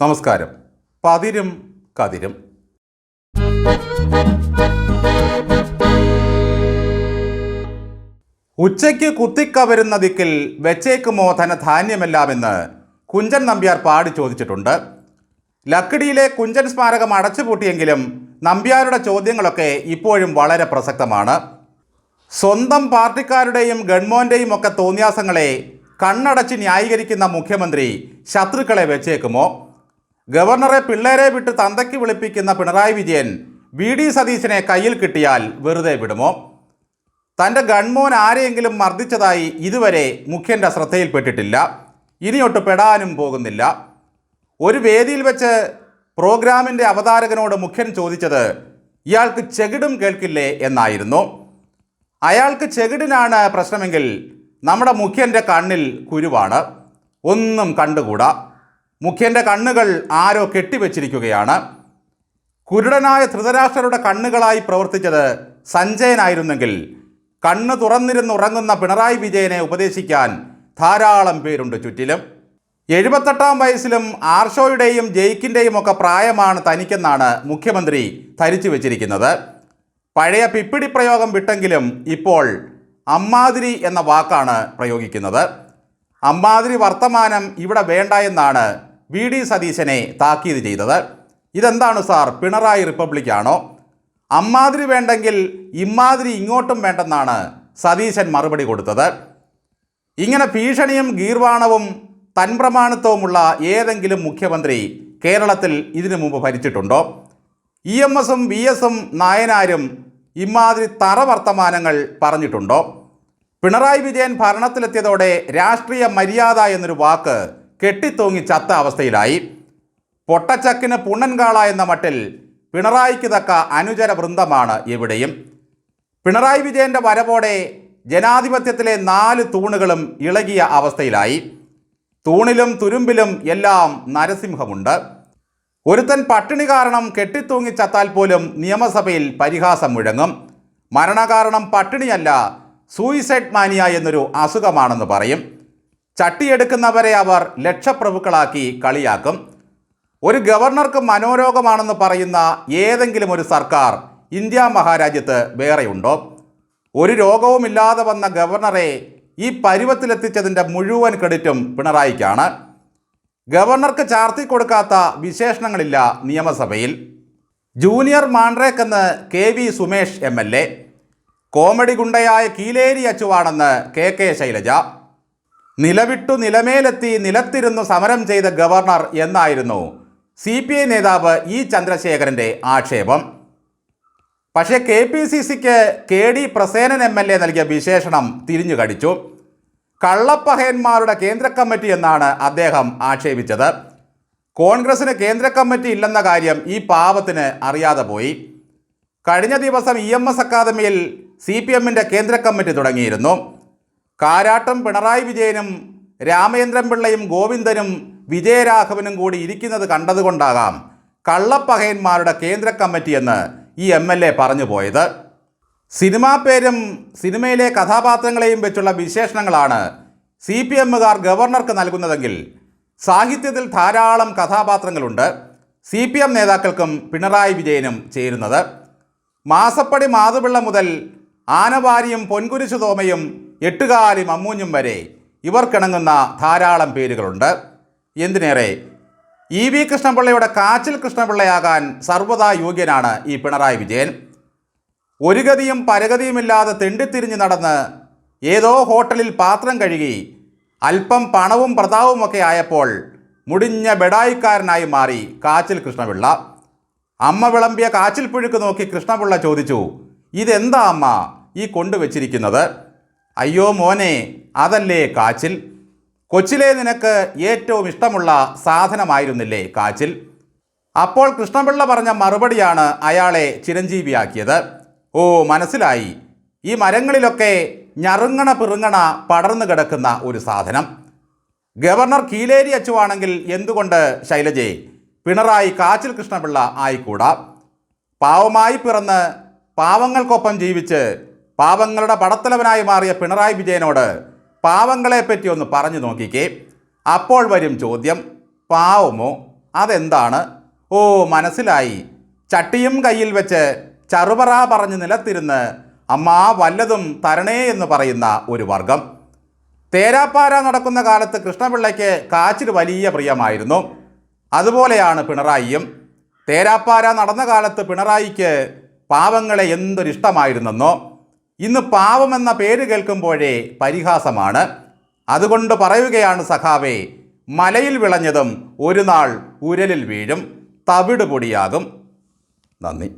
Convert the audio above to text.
നമസ്കാരം. പതിരും കതിരും. ഉച്ചയ്ക്ക് കുത്തിക്കവരുന്ന ദിക്കിൽ വെച്ചേക്കുമോ ധനധാന്യമെല്ലാമെന്ന് കുഞ്ചൻ നമ്പ്യാർ പാടി ചോദിച്ചിട്ടുണ്ട്. ലക്കിടിയിലെ കുഞ്ചൻ സ്മാരകം അടച്ചുപൂട്ടിയെങ്കിലും നമ്പ്യാരുടെ ചോദ്യങ്ങളൊക്കെ ഇപ്പോഴും വളരെ പ്രസക്തമാണ്. സ്വന്തം പാർട്ടിക്കാരുടെയും ഗൺമോന്റെയും ഒക്കെ തോന്നിയാസങ്ങളെ കണ്ണടച്ച് ന്യായീകരിക്കുന്ന മുഖ്യമന്ത്രി ശത്രുക്കളെ വെച്ചേക്കുമോ? ഗവർണറെ പിള്ളേരെ വിട്ട് തന്തയ്ക്ക് വിളിപ്പിക്കുന്ന പിണറായി വിജയൻ വി ഡി സതീശനെ കയ്യിൽ കിട്ടിയാൽ വെറുതെ വിടുമോ? തന്റെ ഗൺമോൻ ആരെയെങ്കിലും മർദ്ദിച്ചതായി ഇതുവരെ മുഖ്യന്റെ ശ്രദ്ധയിൽപ്പെട്ടിട്ടില്ല. ഇനിയൊട്ട് പെടാനും പോകുന്നില്ല. ഒരു വേദിയിൽ വെച്ച് പ്രോഗ്രാമിന്റെ അവതാരകനോട് മുഖ്യൻ ചോദിച്ചത് ഇയാൾക്ക് ചെകിടും കേൾക്കില്ലേ? എന്നായിരുന്നു. അയാൾക്ക് ചെകിടിനാണ് പ്രശ്നമെങ്കിൽ നമ്മുടെ മുഖ്യന്റെ കണ്ണിൽ കുരുവാണ്. ഒന്നും കണ്ടുകൂടാ. മുഖ്യന്റെ കണ്ണുകൾ ആരോ കെട്ടിവെച്ചിരിക്കുകയാണ്. കുരുടനായ ധൃതരാഷ്ട്രരുടെ കണ്ണുകളായി പ്രവർത്തിച്ചത് സഞ്ജയനായിരുന്നെങ്കിൽ കണ്ണ് തുറന്നിരുന്നുറങ്ങുന്ന പിണറായി വിജയനെ ഉപദേശിക്കാൻ ധാരാളം പേരുണ്ട് ചുറ്റിലും. എഴുപത്തെട്ടാം വയസ്സിലും ആർഷോയുടെയും ജയിക്കിന്റെയും ഒക്കെ പ്രായമാണ് തനിക്കെന്നാണ് മുഖ്യമന്ത്രി ധരിച്ചു വച്ചിരിക്കുന്നത്. പഴയ പിപ്പിടി പ്രയോഗം വിട്ടെങ്കിലും ഇപ്പോൾ അമ്മാതിരി എന്ന വാക്കാണ് പ്രയോഗിക്കുന്നത്. അമ്മാതിരി വർത്തമാനം ഇവിടെ വേണ്ട എന്നാണ് വി ഡി സതീശനെ താക്കീത് ചെയ്തത്. ഇതെന്താണ് സാർ? പിണറായി റിപ്പബ്ലിക്കാണോ അമ്മാതിരി വേണ്ടെങ്കിൽ ഇമ്മാതിരി ഇങ്ങോട്ടും വേണ്ടെന്നാണ് സതീശൻ മറുപടി കൊടുത്തത്. ഇങ്ങനെ ഭീഷണിയും ഗീർവാണവും തൻപ്രമാണിത്വവുമുള്ള ഏതെങ്കിലും മുഖ്യമന്ത്രി കേരളത്തിൽ ഇതിനു മുമ്പ് ഭരിച്ചിട്ടുണ്ടോ? ഇ എം എസും വി എസും നായനാരും ഇമാതിരി തറ വർത്തമാനങ്ങൾ പറഞ്ഞിട്ടുണ്ടോ? പിണറായി വിജയൻ ഭരണത്തിലെത്തിയതോടെ രാഷ്ട്രീയ മര്യാദ എന്നൊരു വാക്ക് കെട്ടിത്തൂങ്ങി ചത്ത അവസ്ഥയിലായി. പൊട്ടച്ചക്കിന് പുണ്ണൻകാള എന്ന മട്ടിൽ പിണറായിക്ക് തക്ക അനുചര വൃന്ദമാണ് ഇവിടെയും പിണറായി വിജയന്റെ വരവോടെ ജനാധിപത്യത്തിലെ നാല് തൂണുകളും ഇളകിയ അവസ്ഥയിലായി. തൂണിലും തുരുമ്പിലും എല്ലാം നരസിംഹമുണ്ട്. ഒരുത്തൻ പട്ടിണി കാരണം കെട്ടിത്തൂങ്ങി ചത്താൽ പോലും നിയമസഭയിൽ പരിഹാസം മുഴങ്ങും. മരണകാരണം പട്ടിണിയല്ല സൂയിസൈഡ് മാനിയ എന്നൊരു അസുഖമാണെന്ന് പറയും. ചട്ടിയെടുക്കുന്നവരെ അവർ ലക്ഷപ്രഭുക്കളാക്കി കളിയാക്കും. ഒരു ഗവർണർക്ക് മനോരോഗമാണെന്ന് പറയുന്ന ഏതെങ്കിലും ഒരു സർക്കാർ ഇന്ത്യ മഹാരാജ്യത്ത് വേറെയുണ്ടോ? ഒരു രോഗവുമില്ലാതെ വന്ന ഗവർണറെ ഈ പരുവത്തിലെത്തിച്ചതിന്റെ മുഴുവൻ ക്രെഡിറ്റും പിണറായിക്കാണ്. ഗവർണർക്ക് ചാർത്തി കൊടുക്കാത്ത വിശേഷണങ്ങളില്ല നിയമസഭയിൽ. ജൂനിയർ മാൻഡ്രേക്ക് എന്ന് K V Sumesh M L A. Comedy ഗുണ്ടയായ Keeleri അച്ചുവാണെന്ന് കെ കെ ശൈലജ. നിലവിട്ടു നിലമേലെത്തി നിലത്തിരുന്നു സമരം ചെയ്ത ഗവർണർ എന്നായിരുന്നു സി പി ഐ നേതാവ് ഇ ചന്ദ്രശേഖരന്റെ ആക്ഷേപം. പക്ഷേ കെ പി സി സിക്ക് K D Prasenan M L A നൽകിയ വിശേഷണം തിരിഞ്ഞു കടിച്ചു. കള്ളപ്പഹയന്മാരുടെ കേന്ദ്ര കമ്മിറ്റി എന്നാണ് അദ്ദേഹം ആക്ഷേപിച്ചത്. കോൺഗ്രസിന് കേന്ദ്ര കമ്മിറ്റി ഇല്ലെന്ന കാര്യം ഈ പാവത്തിന് അറിയാതെ പോയി. കഴിഞ്ഞ ദിവസം ഇ എം എസ് അക്കാദമിയിൽ സി പി എമ്മിന്റെ കേന്ദ്ര കമ്മിറ്റി തുടങ്ങിയിരുന്നു. കാരാട്ടും പിണറായി വിജയനും രാമചന്ദ്രൻ പിള്ളയും ഗോവിന്ദനും വിജയരാഘവനും കൂടി ഇരിക്കുന്നത് കണ്ടതുകൊണ്ടാകാം കള്ളപ്പകയന്മാരുടെ കേന്ദ്ര കമ്മിറ്റിയെന്ന് ഈ എം എൽ എ പറഞ്ഞു പോയത്. സിനിമാ പേരും സിനിമയിലെ കഥാപാത്രങ്ങളെയും വെച്ചുള്ള വിശേഷണങ്ങളാണ് സി പി എമ്മുകാർ ഗവർണർക്ക് നൽകുന്നതെങ്കിൽ സാഹിത്യത്തിൽ ധാരാളം കഥാപാത്രങ്ങളുണ്ട്. സി പി എം നേതാക്കൾക്കും പിണറായി വിജയനും ചേരുന്നത്. മാസപ്പടി മാതുപിള്ള മുതൽ ആനവാരിയും പൊൻകുരിശു തോമയും എട്ടുകാലി മമ്മൂഞ്ഞും വരെ ഇവർക്കിണങ്ങുന്ന ധാരാളം പേരുകളുണ്ട്. എന്തിനേറെ? ഇ വി കൃഷ്ണപിള്ളയുടെ കാച്ചിൽ കൃഷ്ണപിള്ളയാകാൻ സർവതാ യോഗ്യനാണ് ഈ പിണറായി വിജയൻ. ഒരു ഗതിയും പരഗതിയുമില്ലാതെ തെണ്ടിത്തിരിഞ്ഞ് നടന്ന് ഏതോ ഹോട്ടലിൽ പാത്രം കഴുകി അല്പം പണവും പ്രതാവുമൊക്കെ ആയപ്പോൾ മുടിഞ്ഞ ബെഡായിക്കാരനായി മാറി കാച്ചിൽ കൃഷ്ണപിള്ള. അമ്മ വിളമ്പിയ കാച്ചിൽ പുഴുക്ക് നോക്കി കൃഷ്ണപിള്ള ചോദിച്ചു ഇതെന്താ അമ്മ? ഈ കൊണ്ടുവച്ചിരിക്കുന്നത് അയ്യോ മോനെ അതല്ലേ കാച്ചിൽ? കൊച്ചിലെ നിനക്ക് ഏറ്റവും ഇഷ്ടമുള്ള സാധനമായിരുന്നില്ലേ കാച്ചിൽ? അപ്പോൾ കൃഷ്ണപിള്ള പറഞ്ഞ മറുപടിയാണ് അയാളെ ചിരഞ്ജീവിയാക്കിയത്. ഓ മനസ്സിലായി. ഈ മരങ്ങളിലൊക്കെ ഞറുങ്ങണ പിറുങ്ങണ പടർന്നു കിടക്കുന്ന ഒരു സാധനം. ഗവർണർ കീലേരി അച്ചുവാണെങ്കിൽ എന്തുകൊണ്ട് ശൈലജയെ പിണറായി കാച്ചിൽ കൃഷ്ണപിള്ള ആയിക്കൂടാ. പാവമായി പിറന്ന് പാവങ്ങൾക്കൊപ്പം ജീവിച്ച് പാവങ്ങളുടെ പടത്തലവനായി മാറിയ പിണറായി വിജയനോട് പാവങ്ങളെപ്പറ്റി ഒന്ന് പറഞ്ഞു നോക്കിക്കേ. അപ്പോൾ വരും ചോദ്യം പാവമോ? അതെന്താണ്? ഓ മനസ്സിലായി. ചട്ടിയും കയ്യിൽ വെച്ച് ചറുപറ പറഞ്ഞ് നിലത്തിരുന്ന് അമ്മാ വല്ലതും തരണേ എന്ന് പറയുന്ന ഒരു വർഗം. തേരാപ്പാര നടക്കുന്ന കാലത്ത് കൃഷ്ണപിള്ളയ്ക്ക് കാച്ചിൽ വലിയ പ്രിയമായിരുന്നു. അതുപോലെയാണ് പിണറായിയും. തേരാപ്പാര നടന്ന കാലത്ത് പിണറായിക്ക് പാവങ്ങളെ എന്തൊരിഷ്ടമായിരുന്നെന്നോ? ഇന്ന് പാവമെന്ന പേര് കേൾക്കുമ്പോഴേ പരിഹാസമാണ്. അതുകൊണ്ട് പറയുകയാണ് സഖാവേ മലയിൽ വിളഞ്ഞതും ഒരു നാൾ ഉരലിൽ വീഴും തവിട് പൊടിയാകും. നന്ദി.